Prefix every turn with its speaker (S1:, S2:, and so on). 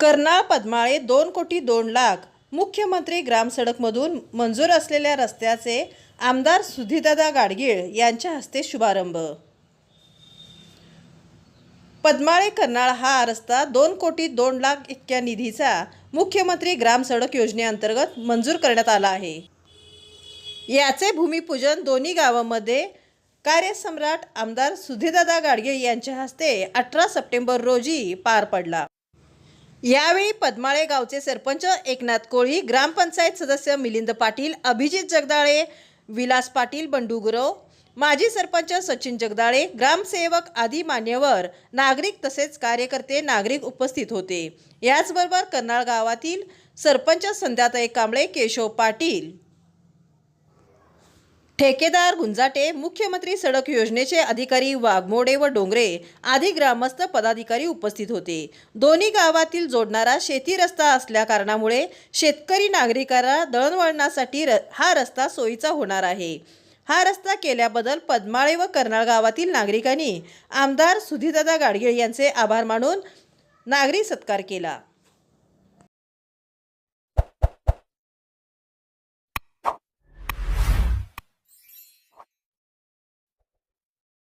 S1: कर्नाळ पद्माळे दोन कोटी दोन लाख. मुख्यमंत्री ग्रामसडकमधून मंजूर असलेल्या रस्त्याचे आमदार सुधीदादा गाडगीळ यांच्या हस्ते शुभारंभ. पद्माळे कर्नाळ हा रस्ता दोन कोटी दोन लाख इतक्या निधीचा मुख्यमंत्री ग्राम सडक योजनेअंतर्गत मंजूर करण्यात आला आहे. याचे भूमिपूजन दोन्ही गावामध्ये कार्यसम्राट आमदार सुधीदादा गाडगीळ यांच्या हस्ते अठरा सप्टेंबर रोजी पार पडला. यावेळी पद्माळे गावचे सरपंच एकनाथ कोळी ग्रामपंचायत सदस्य मिलिंद पाटील अभिजित जगदाळे विलास पाटील बंडू गुरव माजी सरपंच सचिन जगदाळे ग्रामसेवक आदी मान्यवर नागरिक तसेच कार्यकर्ते नागरिक उपस्थित होते. याचबरोबर कर्नाळ गावातील सरपंच संध्याताई कांबळे केशव पाटील. ठेकेदार गुंजाटे मुख्यमंत्री सडक योजनेचे अधिकारी वाघमोडे व डोंगरे आदी ग्रामस्थ पदाधिकारी उपस्थित होते. दोन्ही गावातील जोडणारा शेती रस्ता असल्या कारणामुळे शेतकरी नागरिकांना दळणवळणासाठी र हा रस्ता सोयीचा होणार आहे. हा रस्ता केल्याबद्दल पद्माळे व कर्नाळ गावातील नागरिकांनी आमदार सुधीदादा गाडगीळ यांचे आभार मानून नागरी सत्कार केला.